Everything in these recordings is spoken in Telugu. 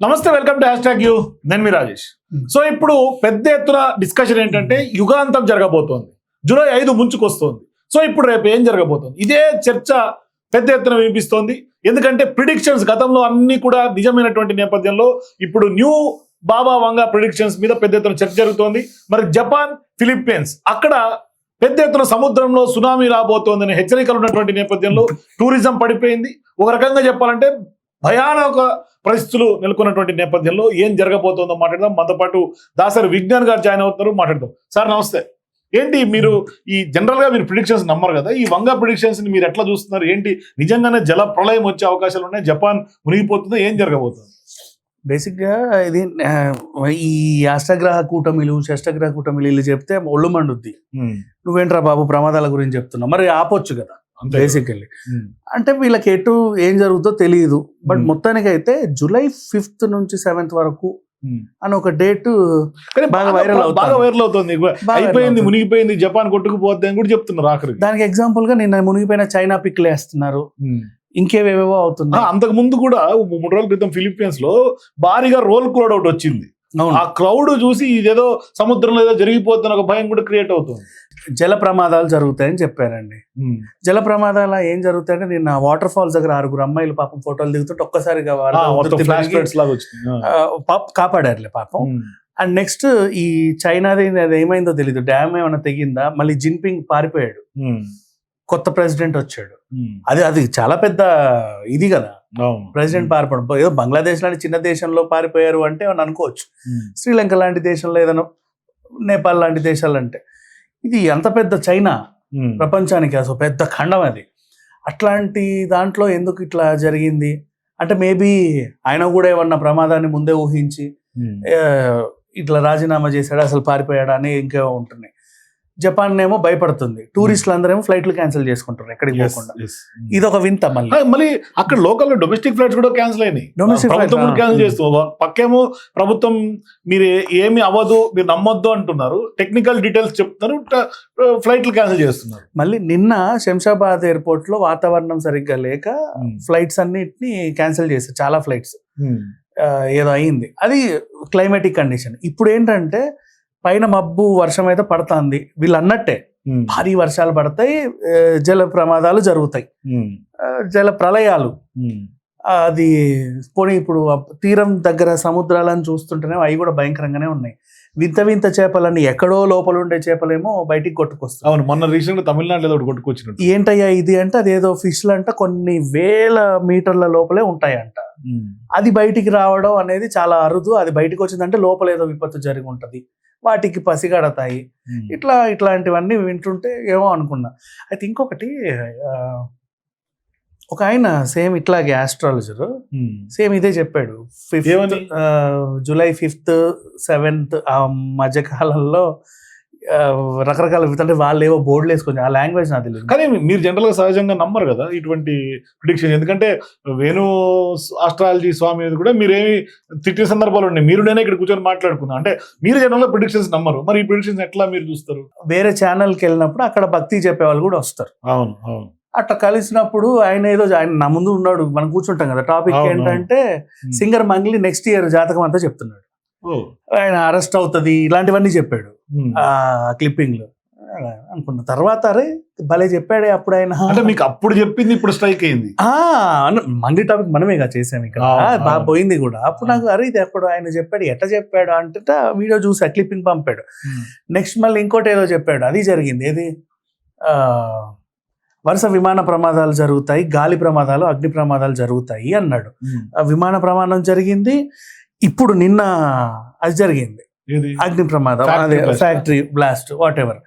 నమస్తే welcome to hash tag you. నేను మీ రాజేష్. సో ఇప్పుడు పెద్ద ఎత్తున డిస్కషన్ ఏంటంటే యుగాంతం జరగబోతోంది. జూలై ఐదు ముంచుకొస్తోంది. సో ఇప్పుడు రేపు ఏం జరగబోతోంది? ఇదే చర్చ పెద్ద ఎత్తున వినిపిస్తోంది. ఎందుకంటే ప్రిడిక్షన్స్ గతంలో అన్ని కూడా నిజమైనటువంటి నేపథ్యంలో ఇప్పుడు న్యూ బాబా వంగ ప్రిడిక్షన్స్ మీద పెద్ద ఎత్తున చర్చ జరుగుతోంది. మరి జపాన్ ఫిలిప్పీన్స్ అక్కడ పెద్ద ఎత్తున సముద్రంలో సునామీ రాబోతోందనే హెచ్చరికలు ఉన్నటువంటి నేపథ్యంలో టూరిజం పడిపోయింది. ఒక రకంగా చెప్పాలంటే భయానక పరిస్థితులు నెలకొన్నటువంటి నేపథ్యంలో ఏం జరగబోతోందో మాట్లాడదాం. మనతో పాటు దాసరి విజ్ఞాన్ గారు జాయిన్ అవుతున్నారు. మాట్లాడదాం. సార్ నమస్తే. ఏంటి మీరు ఈ జనరల్గా మీరు ప్రిడిక్షన్స్ నమ్మరు కదా? ఈ వంగ ప్రిడిక్షన్స్ని మీరు ఎట్లా చూస్తున్నారు? ఏంటి నిజంగానే జల ప్రళయం వచ్చే అవకాశాలు ఉన్నాయి? జపాన్ మునిగిపోతుందో? ఏం జరగబోతుంది? బేసిక్గా ఇది ఈ అష్టగ్రహ కూటమిలు షష్టగ్రహ కూటమిలు వీళ్ళు చెప్తే ఒళ్ళు మండుద్ది. నువ్వేంట్రా బాబు ప్రమాదాల గురించి చెప్తున్నావు? మరి ఆపొచ్చు కదా. Basically um. అంటే వీళ్ళకి ఎటు ఏం జరుగుతుందో తెలియదు బట్ Hmm. మొత్తానికి అయితే జూలై ఫిఫ్త్ నుంచి సెవెంత్ వరకు ఉమ్. అని ఒక డేట్ బాగా అవుతోంది. బాగా వైరల్ అవుతుంది అయిపోయింది. మునిగిపోయింది జపాన్ కొట్టుకుపోద్ది అని కూడా చెప్తున్నారు ఆఖరికి దానికి ఎగ్జాంపుల్గా నిన్న మునిగిపోయిన చైనా పిక్లు వేస్తున్నారు ఉమ్. ఇంకేవేవో ఆ, అవుతున్నాయి అంతకు ముందు కూడా మూడు రోజుల క్రితం ఫిలిప్పీన్స్లో భారీగా రోల్ క్రౌడ్ ఒకటి వచ్చింది ఆ క్రౌడ్ చూసి ఇదేదో సముద్రంలో ఏదో జరిగిపోతున్న ఒక భయం కూడా క్రియేట్ అవుతుంది జల ప్రమాదాలు జరుగుతాయని చెప్పారండి. జల ప్రమాదాలు ఏం జరుగుతాయంటే నిన్న వాటర్ ఫాల్స్ దగ్గర ఆరుగురు అమ్మాయిలు పాపం ఫోటోలు దిగుతుంటే ఒక్కసారిగా కాపాడారులే పాపం. అండ్ నెక్స్ట్ ఈ చైనాది అది ఏమైందో తెలియదు డ్యామ్ ఏమైనా తెగిందా? మళ్ళీ జిన్పింగ్ పారిపోయాడు. కొత్త ప్రెసిడెంట్ వచ్చాడు. అది అది చాలా పెద్ద ఇది కదా. ప్రెసిడెంట్ పారిపోవడం. ఏదో బంగ్లాదేశ్ లాంటి చిన్న దేశంలో పారిపోయారు అంటే అని అనుకోవచ్చు. శ్రీలంక లాంటి దేశంలో ఏదైనా నేపాల్ లాంటి దేశాలు అంటే. ఇది అంత పెద్ద చైనా. ప్రపంచానికి అసలు పెద్ద ఖండం అది. అట్లాంటి దాంట్లో ఎందుకు ఇట్లా జరిగింది? అంటే మేబీ ఆయన కూడా ఏమన్నా ప్రమాదాన్ని ముందే ఊహించి ఇట్లా రాజీనామా చేశాడు అసలు పారిపోయాడా అని ఇంకేమో ఉంటున్నాయి. జపాన్ ఏమో భయపడుతుంది. టూరిస్టులు అందరేమో ఫ్లైట్లు క్యాన్సిల్ చేసుకుంటారు ఎక్కడికి పోకుండా. ఉమ్. ఇది ఒక వింత మళ్ళీ. మళ్ళీ అక్కడ లోకల్ డొమెస్టిక్ ఫ్లైట్స్ కూడా క్యాన్సిల్ అయినాయి. ప్రభుత్వం. క్యాన్సిల్ చేస్తూ పక్కేమో ప్రభుత్వం మీరు ఏమి అవ్వదు మీరు నమ్మొద్దు అంటున్నారు. టెక్నికల్ డీటెయిల్స్ చెప్తున్నారు ఫ్లైట్లు క్యాన్సిల్ చేస్తున్నారు. మళ్ళీ నిన్న శంషాబాద్ ఎయిర్పోర్ట్లో వాతావరణం సరిగ్గా లేక. ఫ్లైట్స్ అన్నిటిని క్యాన్సిల్ చేశారు చాలా ఫ్లైట్స్. ఏదో అయింది. అది క్లైమేటిక్ కండిషన్. ఇప్పుడు ఏంటంటే పైన మబ్బు వర్షం అయితే పడుతుంది. వీళ్ళు అన్నట్టే. భారీ వర్షాలు పడతాయి జల ప్రమాదాలు జరుగుతాయి. జల ప్రళయాలు. అది పోనీ ఇప్పుడు తీరం దగ్గర సముద్రాలను చూస్తుంటేనే అవి కూడా భయంకరంగానే ఉన్నాయి. వింత వింత చేపలన్నీ ఎక్కడో లోపల ఉండే చేపలేమో బయటికి కొట్టుకొస్తాయి. అవును మొన్న రీసెంట్ తమిళనాడులో ఒకటి కొట్టుకొచ్చినట్టు. ఏంటయ్యా ఇది అంటే అదేదో ఫిష్లు అంట కొన్ని వేల మీటర్ల లోపలే ఉంటాయంట. అది బయటికి రావడం అనేది చాలా అరుదు అది బయటికి వచ్చిందంటే లోపల ఏదో విపత్తు జరిగి ఉంటది. వాటికి పసిగడతాయి. ఇట్లా ఇట్లాంటివన్నీ వింటుంటే ఏమో అనుకున్నా అయితే ఇంకొకటి ఒక ఆయన సేమ్ ఇట్లాగే ఆస్ట్రాలజర్. సేమ్ ఇదే చెప్పాడు ఫిఫ్త్? జూలై ఫిఫ్త్ సెవెంత్ ఆ మధ్య కాలంలో ఆ, రకరకాల అంటే వాళ్ళు ఏవో బోర్డులు వేసుకొని ఆ లాంగ్వేజ్ నాకు తెలియదు కానీ మీరు జనరల్గా సహజంగా నమ్మరు కదా ఇటువంటి ప్రిడిక్షన్ ఎందుకంటే వేణు ఆస్ట్రాలజీ స్వామి మీద కూడా మీరేమి తిట్టిన సందర్భాలు ఉన్నాయి. మీరు నేనే ఇక్కడ కూర్చొని మాట్లాడుకున్నా అంటే మీరు జనరల్గా ప్రిడిక్షన్స్ నమ్మరు. మరి ఈ ప్రిడిక్షన్స్ ఎట్లా మీరు చూస్తారు? వేరే ఛానల్కి వెళ్ళినప్పుడు అక్కడ భక్తి చెప్పే వాళ్ళు కూడా వస్తారు. అవును అవును. అట్లా కలిసినప్పుడు ఆయన ఏదో ఆయన నా ముందు ఉన్నాడు మనం కూర్చుంటాం కదా. టాపిక్ ఏంటంటే సింగర్ మంగ్లీ నెక్స్ట్ ఇయర్ జాతకం అంతా చెప్తున్నాడు. ఆయన అరెస్ట్ అవుతుంది ఇలాంటివన్నీ చెప్పాడు. ఉమ్. ఆ క్లిప్పింగ్లో అనుకున్న. తర్వాత అరే భలే చెప్పాడే అప్పుడు ఆయన అంటే మీకు అప్పుడు చెప్పింది ఇప్పుడు స్ట్రైక్ అయింది? మంగ్లీ టాపిక్ మనమేగా చేసాం ఇక్కడ. బాగా. పోయింది కూడా. అప్పుడు నాకు అరే ఇది అప్పుడు ఆయన చెప్పాడు ఎట్లా చెప్పాడు అంటే వీడియో చూసి క్లిప్పింగ్ పంపాడు. నెక్స్ట్ మళ్ళీ ఇంకోటి ఏదో చెప్పాడు. అది జరిగింది. ఏది? ఆ, వరుస విమాన ప్రమాదాలు జరుగుతాయి గాలి ప్రమాదాలు అగ్ని ప్రమాదాలు జరుగుతాయి అన్నాడు. విమాన ప్రమాదం జరిగింది. ఇప్పుడు నిన్న అది జరిగింది. అగ్ని ప్రమాదం. Factory blast whatever.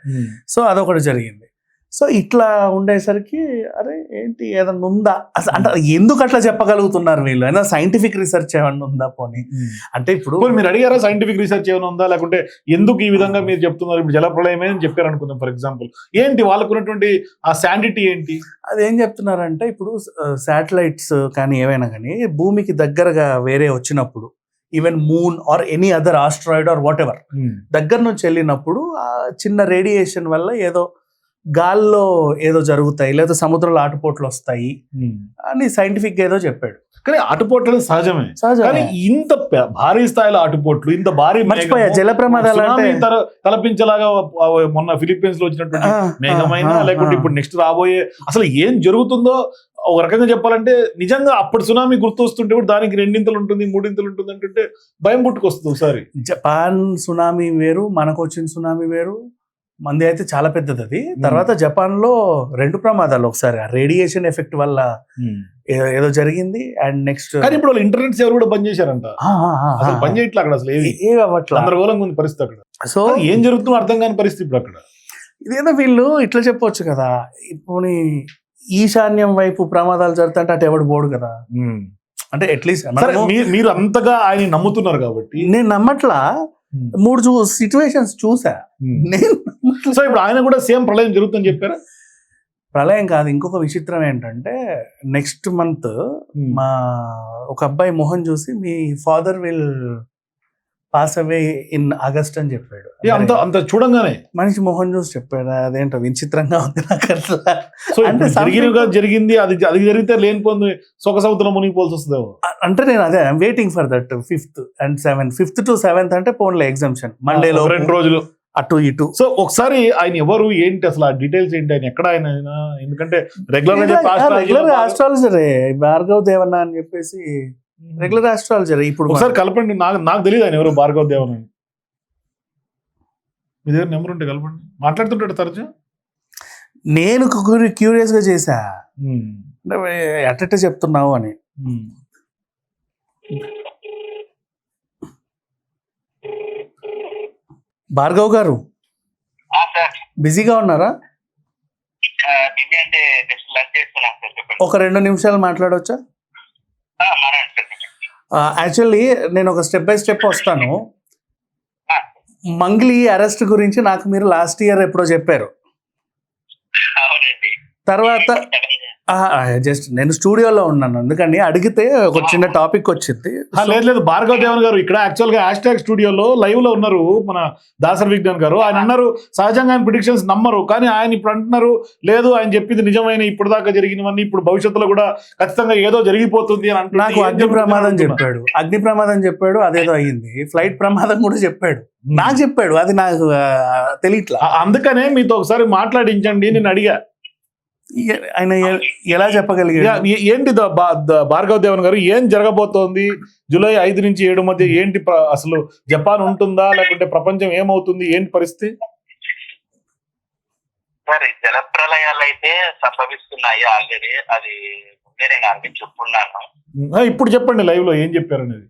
సో అదొకటి జరిగింది. సో ఇట్లా ఉండేసరికి అరే ఏంటి ఏదన్నా ఉందా? అసలు అంటే ఎందుకు అట్లా చెప్పగలుగుతున్నారు వీళ్ళు? ఏదైనా సైంటిఫిక్ రీసెర్చ్ ఏమన్నా ఉందా పోనీ? ఉమ్. అంటే ఇప్పుడు మీరు అడిగారా సైంటిఫిక్ రీసెర్చ్ ఏమైనా ఉందా? లేకుంటే ఎందుకు ఈ విధంగా మీరు చెప్తున్నారు? ఇప్పుడు జలప్రలయమే అని చెప్పారు అనుకుందాం ఫర్ ఎగ్జాంపుల్ ఏంటి వాళ్ళకు ఉన్నటువంటి ఆ శాండిటీ ఏంటి? అదేం చెప్తున్నారంటే ఇప్పుడు శాటిలైట్స్ కానీ ఏవైనా కానీ భూమికి దగ్గరగా వేరే వచ్చినప్పుడు even moon or any other asteroid or whatever దగ్గర నుంచి వెళ్ళినప్పుడు ఆ చిన్న రేడియేషన్ వల్ల ఏదో గాల్లో ఏదో జరుగుతాయి లేదా సముద్రంలో ఆటుపోట్లు వస్తాయి అని సైంటిఫిక్ ఏదో చెప్పాడు. కానీ ఆటుపోట్లు సహజమే. సహజమే. కానీ ఇంత భారీ స్థాయిలో ఆటుపోట్లు ఇంత భారీ మర్చిపోయా జల ప్రమాదాలు తలపించేలాగా మొన్న ఫిలిప్పీన్స్లో వచ్చినటువంటి మేఘమైన లేకుంటే. ఇప్పుడు నెక్స్ట్ రాబోయే అసలు ఏం జరుగుతుందో ఒక రకంగా చెప్పాలంటే నిజంగా అప్పుడు సునామీ గుర్తు వస్తుంటే కూడా దానికి రెండింతలు ఉంటుంది మూడింతలు ఉంటుంది అంటుంటే భయం పుట్టుకొస్తుంది ఒకసారి. జపాన్ సునామీ వేరు మనకు వచ్చిన సునామీ వేరు. మంది అయితే చాలా పెద్దది అది. తర్వాత జపాన్లో రెండు ప్రమాదాలు ఒకసారి. రేడియేషన్ ఎఫెక్ట్ వల్ల ఏదో జరిగింది అండ్ నెక్స్ట్ కానీ ఇప్పుడు వాళ్ళు ఇంటర్నెట్ సేవలు కూడా బంద్ చేశారంట. బంద్ చేయట్లే అక్కడ అసలు ఏది ఏ అవ్వట్లా? గందరగోళంగా ఉంది పరిస్థితి అక్కడ. సో ఏం జరుగుతుందో అర్థం కాని పరిస్థితి ఇప్పుడు అక్కడ. ఇదేదో వీళ్ళు ఇట్లా చెప్పొచ్చు కదా. ఇప్పుడు ఈశాన్యం వైపు ప్రమాదాలు జరుగుతుంటే అటు ఎవడు పోడు కదా. అంటే అట్లీస్ట్ మీరు అంతగా ఆయన నమ్ముతున్నారు కాబట్టి. నేను నమ్మట్లా. మూడు చూ సిచ్యువేషన్స్ చూసా. నేను. సో ఇప్పుడు ఆయన కూడా సేమ్ ప్రళయం జరుగుతుందని చెప్పారా? ప్రళయం కాదు ఇంకొక విచిత్రం ఏంటంటే నెక్స్ట్ మంత్ మా ఒక అబ్బాయి మొహం చూసి మీ father will pass away in August అని చెప్పాడు. అంత అంత చూడంగానే. మనిషి మొహం చూసి చెప్పాడు? అదేంటో విచిత్రంగా ఉంది నాకు అట్లా సో అంటే ఇప్పుడు జరిగినగా జరిగింది అది అది జరిగితే లేనిపోయింది సొక సముద్రం మునిగిపోవాల్సి వస్తుందేమో. అంటే నేను అదే waiting for that fifth and seventh fifth to seventh అంటే పోన్లే ఎగ్జామ్షన్ మండేలో రెండు రోజులు. అటు ఇటు. సో ఒకసారి ఆయన ఎవరు ఏంటి అసలు ఆ డీటెయిల్స్ ఏంటి ఆయన ఎక్కడ ఆయన? ఎందుకంటే రెగ్యులర్ రెగ్యులర్ ఆస్ట్రాలజరే భార్గవ్ దేవన్న అని చెప్పేసి రెగ్యులర్ ఆస్ట్రాలజర్ ఇప్పుడు ఒకసారి కలపండి. నాకు నాకు తెలియదు ఆయన ఎవరు భార్గవ దేవన్ అని. మీ దగ్గర నెంబర్ ఉంటే కలపండి. మాట్లాడుతుంటాడు తరచు? నేను క్యూరియస్గా చేశా. అంటే ఎట్ట చెప్తున్నావు అని. భార్గవ్ గారు సార్. బిజీగా ఉన్నారా? ఒక రెండు నిమిషాలు మాట్లాడవచ్చా ఆ, మాట్లాడండి సార్ చెప్పండి. యాక్చువల్లీ నేను ఒక స్టెప్ బై స్టెప్ వస్తాను. మంగ్లీ అరెస్ట్ గురించి నాకు మీరు లాస్ట్ ఇయర్ ఎప్పుడో చెప్పారు. తర్వాత జస్ట్ నేను స్టూడియోలో ఉన్నాను. అందుకని అడిగితే ఒక చిన్న టాపిక్ వచ్చింది. లేదు లేదు భార్గవ దేవన్ గారు ఇక్కడ యాక్చువల్గా హ్యాష్ ట్యాగ్ స్టూడియోలో లైవ్లో ఉన్నారు మన దాసర్ విజ్ఞాన్ గారు. ఆయన అన్నారు సహజంగా ఆయన ప్రిడిక్షన్స్ నమ్మరు కానీ ఆయన ఇప్పుడు అంటున్నారు లేదు ఆయన చెప్పింది నిజమైన ఇప్పుడు దాకా జరిగినవన్నీ ఇప్పుడు భవిష్యత్తులో కూడా ఖచ్చితంగా ఏదో జరిగిపోతుంది అని అంటున్నారు. నాకు అగ్ని ప్రమాదం. చెప్పాడు. అగ్ని ప్రమాదం చెప్పాడు అదేదో అయ్యింది. ఫ్లైట్ ప్రమాదం కూడా చెప్పాడు. నాకు చెప్పాడు అది నాకు తెలియట్లా. అందుకనే మీతో ఒకసారి మాట్లాడించండి నేను అడిగా. ఆయన ఎలా ఏ- ఏంటి భార్గవ్ దేవన్ గారు? ఏం జరగబోతోంది? జూలై ఐదు నుంచి ఏడు మధ్య ఏంటి అసలు జపాన్ ఉంటుందా? లేకుంటే ప్రపంచం ఏమవుతుంది? ఏంటి పరిస్థితి? సార్ ఈ జల ప్రళయాలు అయితే సంభవిస్తున్నాయి ఆల్రెడీ. అది ముందే నేను అన్ని చెప్పున్నాను. ఇప్పుడు చెప్పండి లైవ్లో ఏం చెప్పారు అనేది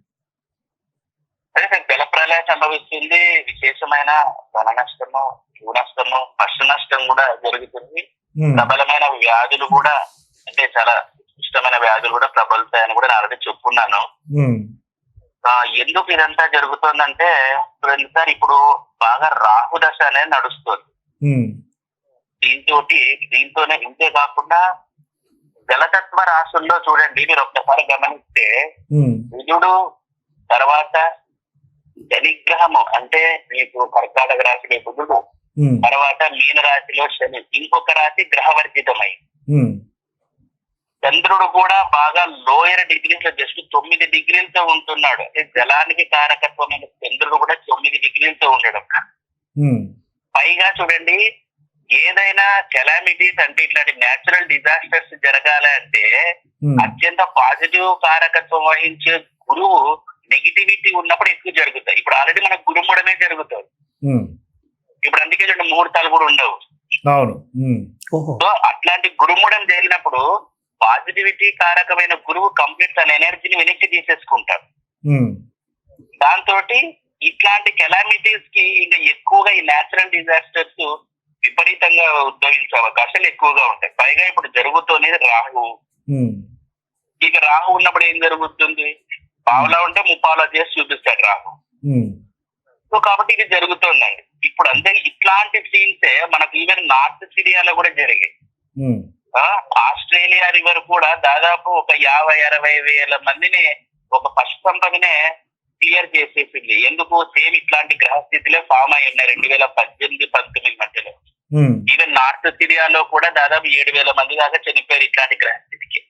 అదే సార్ జల ప్రళయం సంభవిస్తుంది విశేషమైన ధన నష్టము భూ నష్టము పశు నష్టం కూడా జరుగుతుంది. ప్రబలమైన వ్యాధులు కూడా అంటే చాలా ఇష్టమైన వ్యాధులు కూడా ప్రబలుతాయని కూడా నేను ఆల్రెడీ ఆ, ఎందుకు ఇదంతా జరుగుతుందంటే సార్ ఇప్పుడు బాగా రాహు దశ అనేది నడుస్తుంది. దీంతో దీంతోనే ఇంతే కాకుండా జలతత్వ రాశుల్లో చూడండి మీరు ఒక్కసారి గమనిస్తే బుధుడు తర్వాత శనిగ్రహము అంటే మీకు కర్కాటక రాశిలో బుధుడు తర్వాత మీన రాశిలో శని. ఇంకొక రాశి గ్రహవర్జితమై. ఉమ్, చంద్రుడు కూడా బాగా లోయర్ డిగ్రీస్లో జస్ట్ తొమ్మిది డిగ్రీలతో ఉంటున్నాడు. అంటే జలానికి కారకత్వమైన చంద్రుడు కూడా తొమ్మిది డిగ్రీలతో ఉండడం. ఉమ్, పైగా చూడండి ఏదైనా కెలామిటీస్ అంటే ఇట్లాంటి నేచురల్ డిజాస్టర్స్ జరగాలంటే అత్యంత పాజిటివ్ కారకత్వం వహించే గురువు నెగిటివిటీ ఉన్నప్పుడు ఎక్కువ జరుగుతాయి. ఇప్పుడు ఆల్రెడీ మనకు గురుముడమే జరుగుతుంది. ఇప్పుడు అందుకే చూడండి ముహూర్తాలు కూడా ఉండవు. అవును. సో అట్లాంటి గురుముడం జరిగినప్పుడు పాజిటివిటీ కారకమైన గురువు కంప్లీట్ తన ఎనర్జీని వెనక్కి తీసేసుకుంటాడు. దాంతో ఇట్లాంటి కెలామిటీస్కి ఇంకా ఎక్కువగా ఈ నేచురల్ డిజాస్టర్స్ విపరీతంగా ఉద్భవించే అవకాశాలు ఎక్కువగా ఉంటాయి. పైగా ఇప్పుడు జరుగుతున్నది రాహు. ఇక రాహు ఉన్నప్పుడు ఏం జరుగుతుంది? పావులా ఉంటే ముప్పావులా చేసి చూపిస్తాడు రాహు. సో కాబట్టి ఇది జరుగుతుందండి. ఇప్పుడు అంతే ఇట్లాంటి సీన్సే మనకు ఈవెన్ నార్త్ సిరియాలో కూడా జరిగాయి. ఆస్ట్రేలియా రివర్ కూడా దాదాపు ఒక యాభై అరవై వేల మందిని ఒక పశు సంపదనే క్లియర్ చేసేసింది. ఎందుకు? సేమ్ ఇట్లాంటి గ్రహస్థితిలో ఫామ్ అయి ఉన్నాయి రెండు వేల పద్దెనిమిది పంతొమ్మిది మధ్యలో. ఈవెన్ నార్త్ సిరియాలో కూడా దాదాపు ఏడు వేల మంది దాకా చనిపోయారు ఇట్లాంటి గ్రహస్థితికి.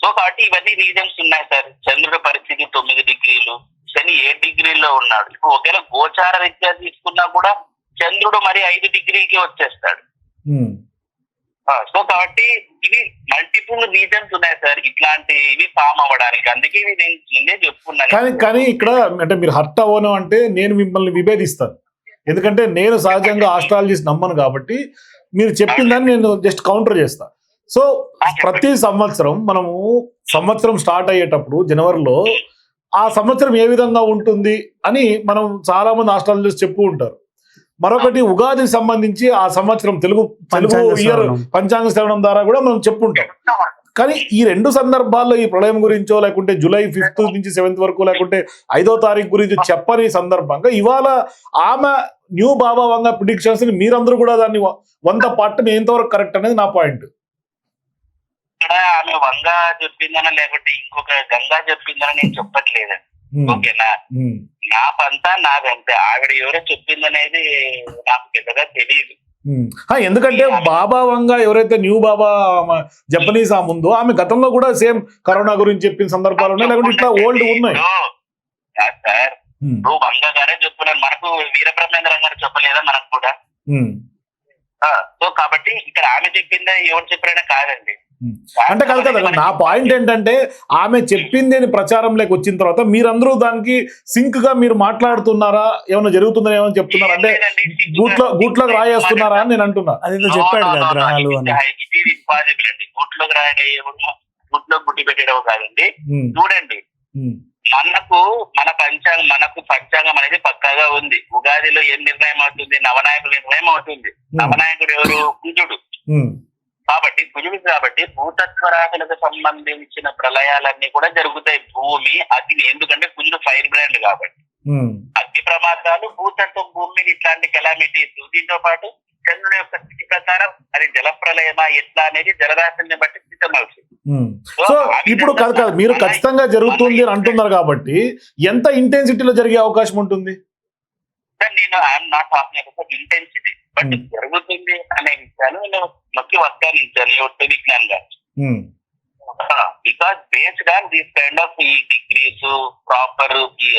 సో కాబట్టి ఇవన్నీ రీజన్స్ ఉన్నాయి సార్. చంద్రుడి పరిస్థితి తొమ్మిది డిగ్రీలు శని ఏ డిగ్రీలో ఉన్నాడు? ఇప్పుడు ఒకవేళ గోచార రీత్యా తీసుకున్నా కూడా చంద్రుడు మరి ఐదు డిగ్రీకి వచ్చేస్తాడు. సో కాబట్టి ఇవి మల్టిపుల్ రీజన్స్ ఉన్నాయి సార్. ఇట్లాంటివి ఫామ్ అవ్వడానికి. అందుకే ఇవి నేను ముందే చెప్పుకున్నాను కానీ కానీ ఇక్కడ అంటే మీరు హర్ట్ అవ్వను అంటే నేను మిమ్మల్ని విభేదిస్తాను. ఎందుకంటే నేను సహజంగా ఆస్ట్రాలజిస్ట్ నమ్మను కాబట్టి మీరు చెప్పిందని నేను జస్ట్ కౌంటర్ చేస్తా. సో ప్రతి సంవత్సరం మనము సంవత్సరం స్టార్ట్ అయ్యేటప్పుడు జనవరిలో ఆ సంవత్సరం ఏ విధంగా ఉంటుంది అని మనం చాలా మంది ఆస్ట్రాలజిస్ట్ చెప్పుతూ ఉంటారు. మరొకటి ఉగాదికి సంబంధించి ఆ సంవత్సరం తెలుగు తెలుగు ఇయర్. పంచాంగ శ్రవణం ద్వారా కూడా మనం చెప్పుంటాం. కానీ ఈ రెండు సందర్భాల్లో ఈ ప్రళయం గురించో లేకుంటే జూలై ఫిఫ్త్ నుంచి సెవెంత్ వరకు లేకుంటే ఐదో తారీఖు గురించి చెప్పని సందర్భంగా ఇవాళ ఆమె న్యూ బాబా వంగ ప్రిడిక్షన్స్ని మీరందరూ కూడా దాన్ని వంద పట్టని ఎంతవరకు కరెక్ట్ అనేది నా పాయింట్ ఇక్కడ ఆమె వంగ చెప్పిందన లేకపోతే ఇంకొక గంగా చెప్పిందని నేను చెప్పట్లేదు. ఓకేనా? నా పంతా నాదంతే. ఆవిడ ఎవరో చెప్పిందనేది నాకు పెద్దగా తెలియదు ఎందుకంటే బాబా వంగ ఎవరైతే న్యూ బాబా జపనీస్ ఆమె ఉందో ఆమె గతంలో కూడా సేమ్ కరోనా గురించి చెప్పిన సందర్భాలు ఉన్నాయి లేకుంటే ఇట్లా ఓల్డ్ ఉన్నాయి. సార్ నువ్వు వంగ గారే చెప్తున్నాను మనకు వీరబ్రహ్మేంద్ర గారు చెప్పలేదా మనకు కూడా? సో కాబట్టి ఇక్కడ ఆమె చెప్పిందా ఎవరు చెప్పారైనా కాదండి. అంటే కాదు కదా నా పాయింట్ ఏంటంటే ఆమె చెప్పింది అని ప్రచారంలోకి వచ్చిన తర్వాత మీరందరూ దానికి సింక్గా మీరు మాట్లాడుతున్నారా? ఏమైనా జరుగుతుందని ఏమైనా చెప్తున్నారా? అంటే గూట్లో గూట్లోకి రాయేస్తున్నారా అని నేను అంటున్నా. అదేదో చెప్పాడు కదా గ్రహాలు అని. గుట్లోకి రాయడం గుడ్డి పెట్టడం కాదండి. చూడండి. మనకు మన పంచాంగం మనకు పంచాంగం అనేది పక్కాగా ఉంది. ఉగాదిలో ఏం నిర్ణయం అవుతుంది? నవనాయకుల నిర్ణయం అవుతుంది. నవనాయకుడు ఎవరు? కుజుడు. కాబట్టి కుజుడు కాబట్టి భూతత్వ రాశులకు సంబంధించిన ప్రళయాలన్నీ కూడా జరుగుతాయి. భూమి అగ్ని ఎందుకంటే కుజుడు ఫైర్ బ్రాండ్ కాబట్టి. అగ్ని ప్రమాదాలు భూతత్వం భూమి మీద ఇట్లాంటి కెలామిటీస్ దీంతో పాటు చంద్రుడి యొక్క స్థితి ప్రకారం అది జల ప్రళయమా ఎట్లా అనేది జలరాశిని బట్టి సిద్ధమవుతుంది ఉమ్. సో ఇప్పుడు కాదు కాదు మీరు ఖచ్చితంగా జరుగుతుంది అని అంటున్నారు కాబట్టి ఎంత ఇంటెన్సిటీలో జరిగే అవకాశం ఉంటుంది? సార్ నేను I'm not talking about intensity but Hmm. జరుగుతుంది అనే విషయాలు నేను నొక్కి వస్తాను యువత విజ్ఞానంగా because based on these kind of ఈ డిగ్రీస్ ప్రాపర్ ఈ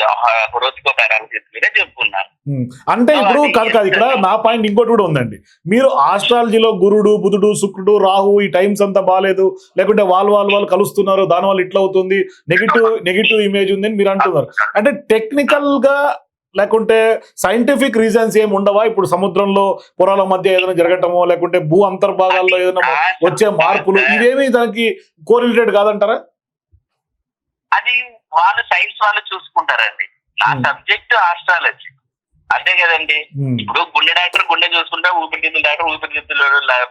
హోరోస్కోప్ అనాలిసిస్ మీద చెప్పుకున్నాను ఉమ్. అంటే ఇప్పుడు కాదు కాదు ఇక్కడ నా పాయింట్ ఇంకోటి కూడా ఉందండి. మీరు ఆస్ట్రాలజీలో గురుడు బుధుడు శుక్రుడు రాహు ఈ టైమ్స్ అంతా బాగాలేదు. లేకుంటే వాళ్ళు వాళ్ళు వాళ్ళు కలుస్తున్నారు దాని వల్ల ఇట్లా అవుతుంది నెగిటివ్ నెగిటివ్ ఇమేజ్ ఉంది అని మీరు అంటున్నారు. అంటే టెక్నికల్గా లేకుంటే సైంటిఫిక్ రీజన్స్ ఏమి ఉండవా? ఇప్పుడు సముద్రంలో పొరాల మధ్య ఏదైనా జరగటమో లేకుంటే భూ అంతర్భాగాల్లో ఏదైనా వచ్చే మార్పులు ఇవేమి దానికి కోరిలేటెడ్ కాదంటారా? అది వాళ్ళు సైన్స్ వాళ్ళు చూసుకుంటారండి. నా Hmm. సబ్జెక్ట్ ఆస్ట్రాలజీ అంతే కదండి. ఉమ్, ఇప్పుడు గుండె డాక్టర్ గుండె చూసుకుంటారు ఊపిరితిత్తుల డాక్టర్ ఊపిరితిత్తులు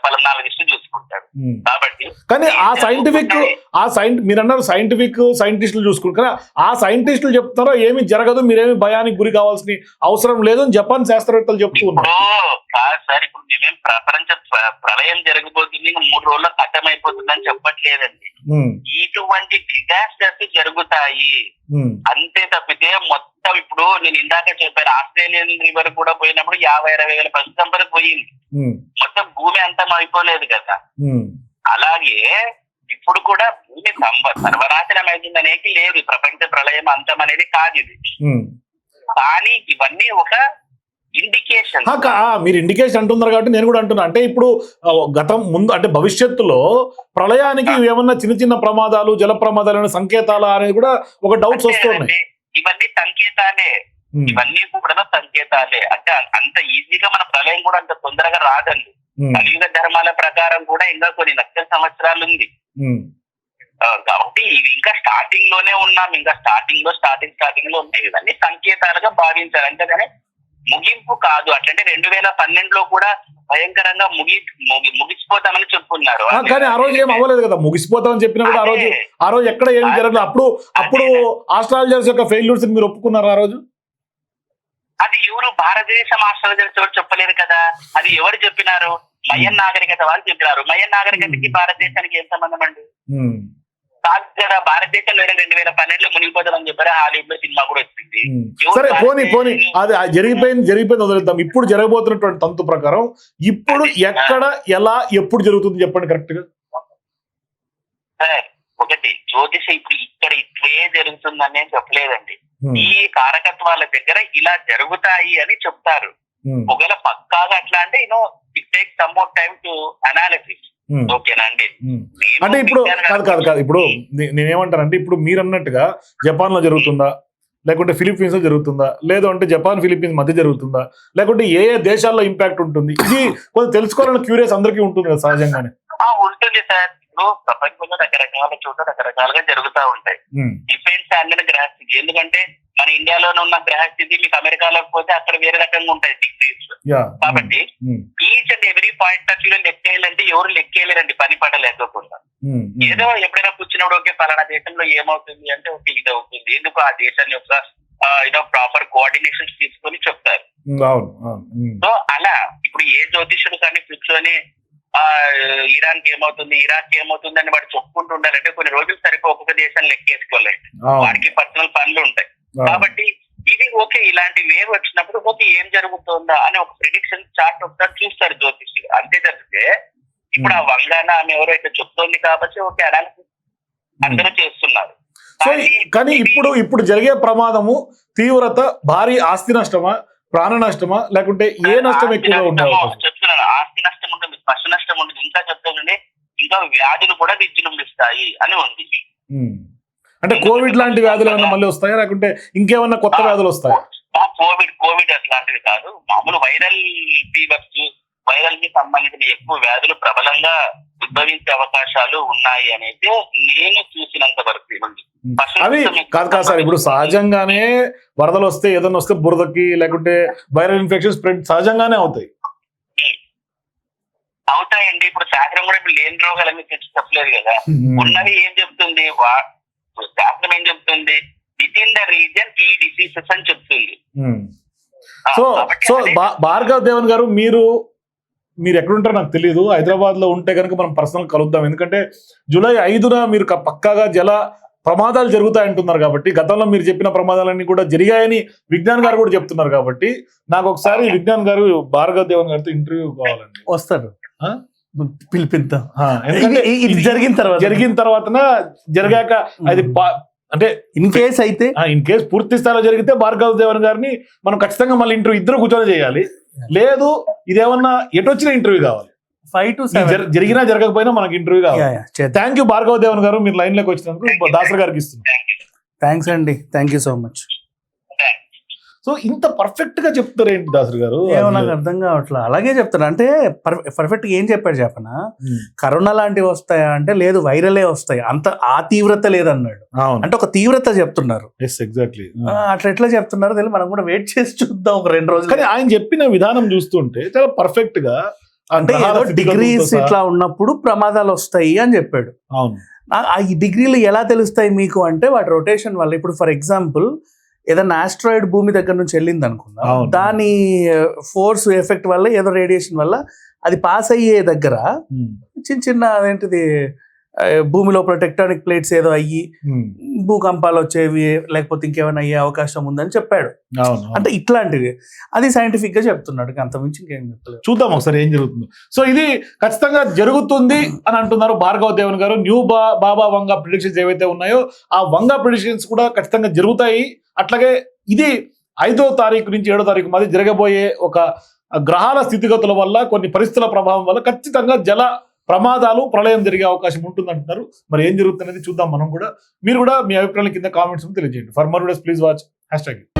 పలనాలజిస్ట్ చూసుకుంటారు. ఉమ్. కాబట్టి కానీ ఆ సైంటిఫిక్ ఆ సైంట్ మీరు అన్నారు సైంటిఫిక్ సైంటిస్టులు చూసుకుంటారు ఆ సైంటిస్టులు చెప్తారో ఏమి జరగదు మీరేమి భయానికి గురి కావాల్సిన అవసరం లేదు అని జపాన్ శాస్త్రవేత్తలు చెప్తూ సార్ ఇప్పుడు మేమేం ప్రపంచ ప్ర- ప్రళయం జరగబోతుంది మూడు రోజుల్లో అని చెప్పట్లేదండి. ఇటువంటి డిజాస్టర్స్ జరుగుతాయి. అంతే తప్పితే మొత్తం ఇప్పుడు నేను ఇందాక చెప్పాను ఆస్ట్రేలియన్ రివర్ కూడా పోయినప్పుడు యాభై అరవై వేల పశు సంపద పోయింది. మొత్తం భూమి అంతం అయిపోలేదు కదా. అలాగే ఇప్పుడు కూడా భూమి సర్వనాశనం అవుతుంది అనేది లేదు. ప్రపంచ ప్రళయం అంతం అనేది కాదు ఇది. కానీ ఇవన్నీ ఒక ఇండికేషన్ మీరు ఇండికేషన్ అంటున్నారు కాబట్టి నేను కూడా అంటున్నా. అంటే ఇప్పుడు గతం ముందు అంటే భవిష్యత్తులో ప్రళయానికి ఏమన్నా చిన్న చిన్న ప్రమాదాలు జల ప్రమాదాలు అనే సంకేతాలు అనేది కూడా ఒక డౌట్స్ వస్తున్నాయి ఇవన్నీ సంకేతాలే. ఇవన్నీ కూడా సంకేతాలే. అంటే అంత ఈజీగా మన ప్రళయం కూడా అంత తొందరగా రాదండి. కలియుగ ధర్మాల ప్రకారం కూడా ఇంకా కొన్ని లక్షల సంవత్సరాలు ఉంది. కాబట్టి ఇవి ఇంకా స్టార్టింగ్లోనే ఉన్నాం. ఇంకా స్టార్టింగ్లో స్టార్టింగ్ స్టార్టింగ్లో ఉన్నాయి. ఇవన్నీ సంకేతాలుగా భావించాలి. అంతేగాని ముగింపు కాదు. అట్లంటే రెండు వేల పన్నెండులో కూడా భయంకరంగా ముగి ముగి- ముగిసిపోతామని చెప్పుకున్నారు ఆ, కానీ ఆ రోజు ఏం అవ్వలేదు కదా. ముగిసిపోతామని చెప్పినా కూడా ఆ రోజు. ఆ రోజు ఎక్కడ ఏమి జరగలేదు. అప్పుడు అప్పుడు ఆస్ట్రాలజర్స్ యొక్క ఫెయిల్యూర్స్ మీరు ఒప్పుకున్నారు ఆ రోజు? అది ఎవరు భారతదేశం ఎవరు చెప్పలేరు కదా? అది ఎవరు చెప్పినారు? మయన్ నాగరికత వాళ్ళు చెప్పినారు. మయన్ నాగరికతకి భారతదేశానికి ఏం సంబంధం అండి? ఉమ్, కాదు కదా భారతదేశంలో రెండు వేల పన్నెండులో మునిగిపోతారని చెప్పారు. హాలీవుడ్లో సినిమా కూడా వచ్చింది. సరే పోనీ పోనీ. అది జరిగిపోయింది జరిగిపోయింది వదిలేద్దాం. ఇప్పుడు జరగబోతున్నటువంటి తంతు ప్రకారం ఇప్పుడు ఎక్కడ ఎలా ఎప్పుడు జరుగుతుంది చెప్పండి కరెక్ట్గా? సార్ ఒకటి జ్యోతిష ఇప్పుడు ఇక్కడ ఇట్లే జరుగుతుందని నేను చెప్పలేదండి. ఈ కారకత్వాల దగ్గర ఇలా జరుగుతాయి అని చెప్తారు. ఒకవేళ పక్కాగా అట్లా అంటే you know it take some more time to analysis ఓకేనా అండి. అంటే ఇప్పుడు కాదు కాదు కాదు. ఇప్పుడు నేనేమంటానంటే ఇప్పుడు మీరు అన్నట్టుగా జపాన్లో జరుగుతుందా? లేకుంటే ఫిలిప్పీన్స్లో జరుగుతుందా? లేదు అంటే జపాన్ ఫిలిప్పీన్స్ మధ్య జరుగుతుందా? లేకుంటే ఏ ఏ దేశాల్లో ఇంపాక్ట్ ఉంటుంది? ఇది కొంచెం తెలుసుకోవాలని క్యూరియస్ అందరికీ ఉంటుంది కదా సహజంగానే. ఆ, ఉంటుంది సార్. ఇప్పుడు ప్రపంచంలో రకరకాల చోట్ల రకరకాలుగా జరుగుతూ ఉంటాయి. డిఫరెంట్ స్టాండర్డ్ గ్రహస్థితి ఎందుకంటే మన ఇండియాలోనే ఉన్న గ్రహస్థితి మీకు అమెరికాలోకి పోతే అక్కడ వేరే రకంగా ఉంటాయి డిగ్రీస్ కాబట్టి each and every point of వ్యూలో లెక్కేయాలంటే ఎవరు లెక్కేయలేరండి పని పడ లేకపోకుండా ఉమ్, ఉమ్, ఏదో ఎప్పుడైనా కూర్చున్నప్పుడు ఓకే పలానా దేశంలో ఏమవుతుంది అంటే ఓకే ఇది అవుతుంది. ఎందుకు ఆ దేశం యొక్క ఏదో ప్రాపర్ కోఆర్డినేషన్స్ తీసుకొని చెప్తారు. సో అలా ఇప్పుడు ఏ జ్యోతిష్యుడు కానీ కూర్చొని ఇరాన్కి ఏమవుతుంది? ఇరాక్కి ఏమవుతుంది అని వాడు చెప్పుకుంటూ ఉండాలంటే కొన్ని రోజులు సరిపో ఒక్కొక్క దేశాన్ని లెక్కేసుకోలేదు వాడికి పర్సనల్ పనులు ఉంటాయి. కాబట్టి ఇది ఓకే ఇలాంటి వేవ్ వచ్చినప్పుడు ఓకే ఏం జరుగుతుందా అని ఒక ప్రిడిక్షన్ చార్ట్ ఒకసారి చూస్తారు జ్యోతిష్యులు. అంతే తప్పితే ఇప్పుడు ఆ వంగాన ఆమె ఎవరైతే చెప్తోంది కాబట్టి ఓకే అనాలిసిస్ అందరూ చేస్తున్నారు. సో కానీ ఇప్పుడు ఇప్పుడు జరిగే ప్రమాదము తీవ్రత భారీ ఆస్తి నష్టమా ప్రాణ నష్టమా లేకుంటే ఏ నష్టం ఎక్కువగా? చెప్తున్నాను ఆస్తి నష్టం ఉంటుంది పశు నష్టం ఉంటుంది ఇంకా చెప్తానండి ఇంకా వ్యాధులు కూడా విజృంభిస్తాయి అని ఉంది. అంటే కోవిడ్ లాంటి వ్యాధులు ఏమైనా మళ్ళీ వస్తాయా? లేకుంటే ఇంకేమన్నా కొత్త వ్యాధులు వస్తాయా? కోవిడ్ కోవిడ్ అట్లాంటివి కాదు. మామూలు వైరల్ ఫీవర్స్ వైరల్కి సంబంధించిన ఎక్కువ వ్యాధులు ప్రబలంగా ఉద్భవించే అవకాశాలు ఉన్నాయి అనేది నేను చూసినంత వరకు అవి కాదు కాదు సార్ ఇప్పుడు సహజంగానే వరదలు వస్తే ఏదైనా వస్తే బురదకి లేకుంటే వైరల్ ఇన్ఫెక్షన్ స్ప్రెడ్ సహజంగానే అవుతాయి. అవుతాయండి. ఇప్పుడు శాస్త్రం కూడా ఇప్పుడు లేని రోగాలన్నీ తెచ్చి చెప్పలేదు కదా. ఉన్నవి ఏం చెప్తుంది? శాస్త్రం ఏం చెప్తుంది? విత్ ఇన్ ద రీజన్ ఈ డిసీజెస్ అని చెప్తుంది. సో సో భార్గవ్ దేవన్ గారు మీరు మీరు ఎక్కడుంటారో నాకు తెలియదు హైదరాబాద్లో ఉంటే కనుక మనం పర్సనల్ కలుద్దాం. ఎందుకంటే జూలై ఐదున మీరు క- పక్కాగా జల ప్రమాదాలు జరుగుతాయంటున్నారు కాబట్టి గతంలో మీరు చెప్పిన ప్రమాదాలన్నీ కూడా జరిగాయని విజ్ఞాన్ గారు కూడా చెప్తున్నారు కాబట్టి నాకు ఒకసారి విజ్ఞాన్ గారు భార్గవ్ దేవన్ గారితో ఇంటర్వ్యూ కావాలండి. వస్తారు? పిలిపిద్దాం. ఆ, ఎందుకంటే ఇది- జరిగిన తర్వాత. జరిగిన తర్వాతన జరిగాక అది అంటే ఇన్ కేస్ అయితే. ఇన్ కేస్ పూర్తి స్థాయిలో జరిగితే భార్గవ్ దేవన్ గారిని మనం ఖచ్చితంగా మళ్ళీ ఇంటర్వ్యూ ఇద్దరు కూర్చొని చేయాలి. లేదు ఇదేమన్నా ఎటు వచ్చిన ఇంటర్వ్యూ కావాలి? ఫైవ్ టు జరిగినా జరగకపోయినా మనకి ఇంటర్వ్యూ కావాలి. థ్యాంక్ యూ భార్గవ్ దేవన్ గారు. మీరు లైన్లోకి వచ్చినందుకు దాసర్ గారికి ఇస్తున్నాం. థ్యాంక్స్ అండి. Thank you so much so ఇంత పర్ఫెక్ట్గా చెప్తారు ఏంటి దాసర్ గారు? ఏమో నాకు అర్థం కావట్లా. అలాగే చెప్తాను అంటే పర్ఫెక్ట్ ఏం చెప్పాడు చెప్పనా? కరోనా లాంటివి వస్తాయా అంటే లేదు వైరలే వస్తాయి. అంత ఆ తీవ్రత లేదన్నాడు. అవును. అంటే ఒక తీవ్రత చెప్తున్నారు. ఎస్ ఎగ్జాక్ట్లీ అట్లా ఎట్లా చెప్తున్నారు తెలియదు. మనం కూడా వెయిట్ చేసి చూద్దాం ఒక రెండు రోజులు. కానీ ఆయన చెప్పిన విధానం చూస్తుంటే చాలా పర్ఫెక్ట్గా అంటే డిగ్రీస్ ఇట్లా ఉన్నప్పుడు ప్రమాదాలు వస్తాయి అని చెప్పాడు. అవును. ఈ డిగ్రీలు ఎలా తెలుస్తాయి మీకు అంటే వాటి రొటేషన్ వల్ల. ఇప్పుడు ఫర్ ఎగ్జాంపుల్ ఏదైనా ఆస్ట్రాయిడ్ భూమి దగ్గర నుంచి వెళ్ళింది అనుకుందాం. దాని ఫోర్స్ ఎఫెక్ట్ వల్ల ఏదో రేడియేషన్ వల్ల అది పాస్ అయ్యే దగ్గర చిన్న చిన్న అదేంటిది భూమి లోపల టెక్టానిక్ ప్లేట్స్ ఏదో అయ్యి భూకంపాలు వచ్చేవి లేకపోతే ఇంకేమైనా అయ్యే అవకాశం ఉందని చెప్పాడు. అంటే ఇట్లాంటివి. అది సైంటిఫిక్గా చెప్తున్నాడు అంత మించి ఇంకేం చెప్పలేదు. చూద్దాం ఒకసారి ఏం జరుగుతుందో. సో ఇది ఖచ్చితంగా జరుగుతుంది అని అంటున్నారు భార్గవ దేవన్ గారు. న్యూ బా బాబా వంగ ప్రిడిక్షన్స్ ఏవైతే ఉన్నాయో ఆ వంగ ప్రిడిక్షన్స్ కూడా ఖచ్చితంగా జరుగుతాయి. అట్లాగే ఇది ఐదో తారీఖు నుంచి ఏడో తారీఖు మధ్య జరగబోయే ఒక గ్రహాల స్థితిగతుల వల్ల కొన్ని పరిస్థితుల ప్రభావం వల్ల ఖచ్చితంగా జల ప్రమాదాలు ప్రళయం జరిగే అవకాశం ఉంటుంది అంటున్నారు మరి ఏం జరుగుతున్నది చూద్దాం మనం కూడా. మీరు కూడా మీ అభిప్రాయాల కింద కామెంట్స్ తెలియజేయండి ఫర్ మర్ ప్లీజ్ వాచ్. Hash tag.